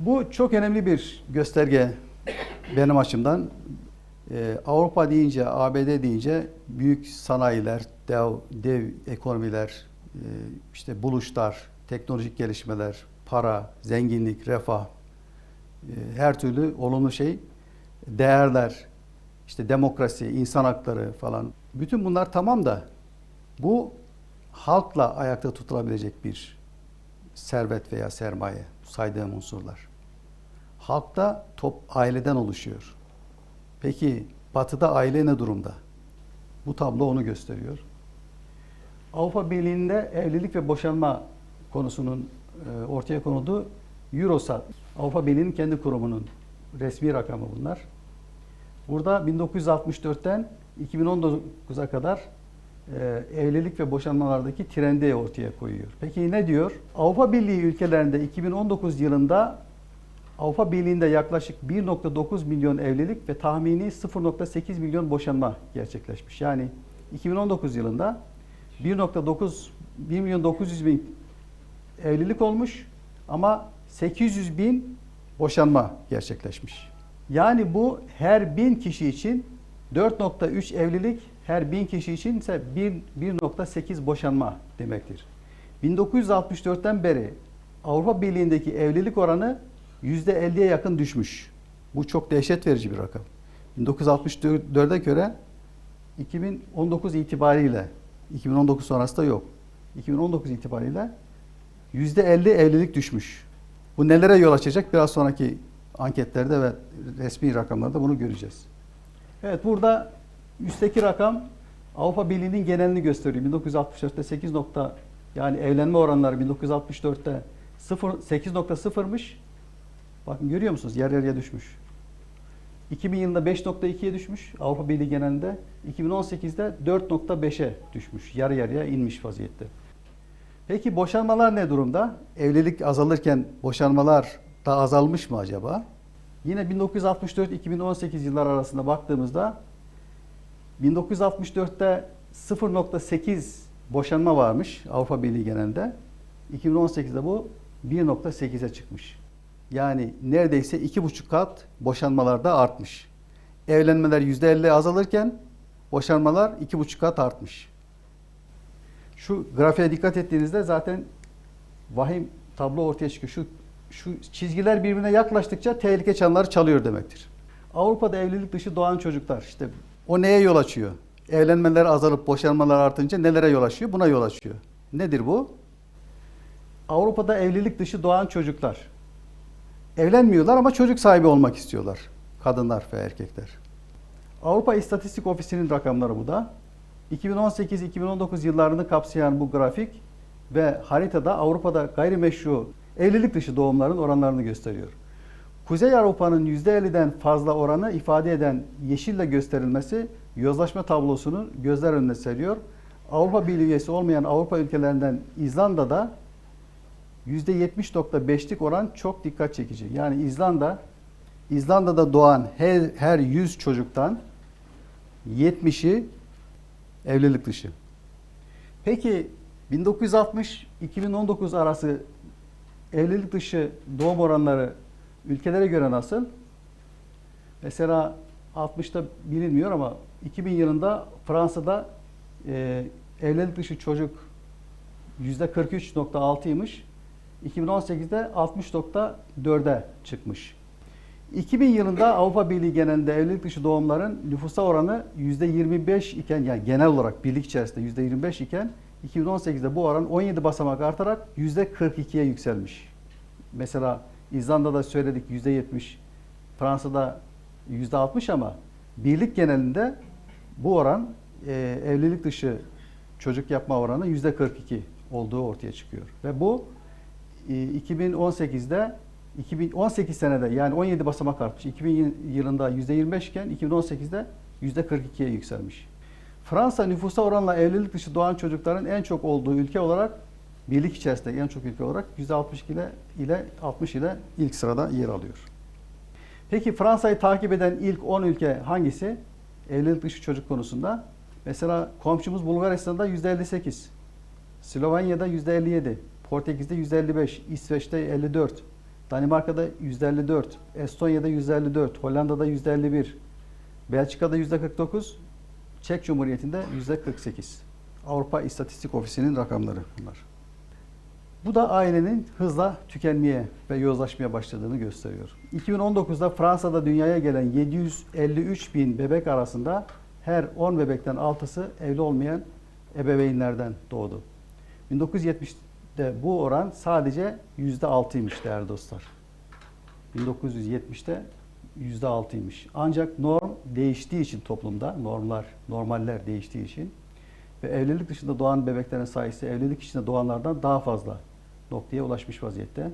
Bu çok önemli bir gösterge benim açımdan. Ee, Avrupa deyince, ABD deyince büyük sanayiler, dev, dev ekonomiler, e, işte buluşlar, teknolojik gelişmeler, para, zenginlik, refah, e, her türlü olumlu şey, değerler, işte demokrasi, insan hakları falan. Bütün bunlar tamam da bu halkla ayakta tutulabilecek bir servet veya sermaye saydığım unsurlar. Halkta top aileden oluşuyor. Peki batıda aile ne durumda? Bu tablo onu gösteriyor. Avrupa Birliği'nde evlilik ve boşanma konusunun e, ortaya konulduğu Eurostat, Avrupa Birliği'nin kendi kurumunun resmi rakamı bunlar. Burada 1964'ten 2019'a kadar evlilik ve boşanmalardaki trendi ortaya koyuyor. Peki ne diyor? Avrupa Birliği ülkelerinde 2019 yılında Avrupa Birliği'nde yaklaşık 1.9 milyon evlilik ve tahmini 0.8 milyon boşanma gerçekleşmiş. Yani 2019 yılında 1.9 1 milyon 900 bin evlilik olmuş ama 800 bin boşanma gerçekleşmiş. Yani bu her bin kişi için 4.3 evlilik, her bin kişi için ise 1.8 boşanma demektir. 1964'ten beri Avrupa Birliği'ndeki evlilik oranı %50'ye yakın düşmüş. Bu çok dehşet verici bir rakam. 1964'e göre 2019 itibariyle, 2019 sonrası da yok. 2019 itibariyle %50 evlilik düşmüş. Bu nelere yol açacak? Biraz sonraki anketlerde ve resmi rakamlarda bunu göreceğiz. Evet burada üstteki rakam Avrupa Birliği'nin genelini gösteriyor. 1964'te 8 nokta yani evlenme oranları 1964'te 0 8.0'mış. Bakın görüyor musunuz? Yer yarıya düşmüş. 2000 yılında 5.2'ye düşmüş Avrupa Birliği genelinde. 2018'de 4.5'e düşmüş. Yarı yarıya inmiş vaziyette. Peki boşanmalar ne durumda? Evlilik azalırken boşanmalar da azalmış mı acaba? Yine 1964-2018 yıllar arasında baktığımızda 1964'te 0.8 boşanma varmış Avrupa Birliği genelinde. 2018'de bu 1.8'e çıkmış. Yani neredeyse iki buçuk kat boşanmalarda artmış. Evlenmeler %50 azalırken boşanmalar iki buçuk kat artmış. Şu grafiğe dikkat ettiğinizde zaten vahim tablo ortaya çıkıyor. Şu şu çizgiler birbirine yaklaştıkça tehlike çanları çalıyor demektir. Avrupa'da evlilik dışı doğan çocuklar işte o neye yol açıyor? Evlenmeler azalıp boşanmalar artınca nelere yol açıyor? Buna yol açıyor. Nedir bu? Avrupa'da evlilik dışı doğan çocuklar. Evlenmiyorlar ama çocuk sahibi olmak istiyorlar. Kadınlar ve erkekler. Avrupa İstatistik Ofisi'nin rakamları bu da. 2018-2019 yıllarını kapsayan bu grafik ve haritada Avrupa'da gayrimeşru evlilik dışı doğumların oranlarını gösteriyor. Kuzey Avrupa'nın %50'den fazla oranı ifade eden yeşille gösterilmesi yozlaşma tablosunu gözler önüne seriyor. Avrupa Birliği üyesi olmayan Avrupa ülkelerinden İzlanda'da %70.5'lik oran çok dikkat çekici. Yani İzlanda, İzlanda'da doğan her, her 100 çocuktan 70'i evlilik dışı. Peki 1960-2019 arası evlilik dışı doğum oranları ülkelere göre nasıl? Mesela 60'ta bilinmiyor ama 2000 yılında Fransa'da e, evlilik dışı çocuk %43.6'ymış. 2018'de 60.4'e çıkmış. 2000 yılında Avrupa Birliği genelinde evlilik dışı doğumların nüfusa oranı %25 iken yani genel olarak birlik içerisinde %25 iken 2018'de bu oran 17 basamak artarak %42'ye yükselmiş. Mesela İzlanda'da söyledik %70, Fransa'da %60 ama birlik genelinde bu oran e, evlilik dışı çocuk yapma oranı %42 olduğu ortaya çıkıyor. Ve bu e, 2018'de 2018 senede yani 17 basamak artmış. 2000 yılında %25 iken 2018'de %42'ye yükselmiş. Fransa nüfusa oranla evlilik dışı doğan çocukların en çok olduğu ülke olarak birlik içerisinde en çok ülke olarak %62 ile, ile 60 ile ilk sırada yer alıyor. Peki Fransa'yı takip eden ilk 10 ülke hangisi? Evlilik dışı çocuk konusunda. Mesela komşumuz Bulgaristan'da %58, Slovenya'da %57, Portekiz'de %55, İsveç'te 54, Danimarka'da %54, Estonya'da %54, Hollanda'da %51, Belçika'da %49, Çek Cumhuriyeti'nde %48. Avrupa İstatistik Ofisi'nin rakamları bunlar. Bu da ailenin hızla tükenmeye ve yozlaşmaya başladığını gösteriyor. 2019'da Fransa'da dünyaya gelen 753 bin bebek arasında her 10 bebekten 6'sı evli olmayan ebeveynlerden doğdu. 1970'de bu oran sadece %6'ymış değerli dostlar. 1970'te %6'ymış. Ancak norm değiştiği için toplumda, normlar, normaller değiştiği için ve evlilik dışında doğan bebeklerin sayısı evlilik içinde doğanlardan daha fazla noktaya ulaşmış vaziyette.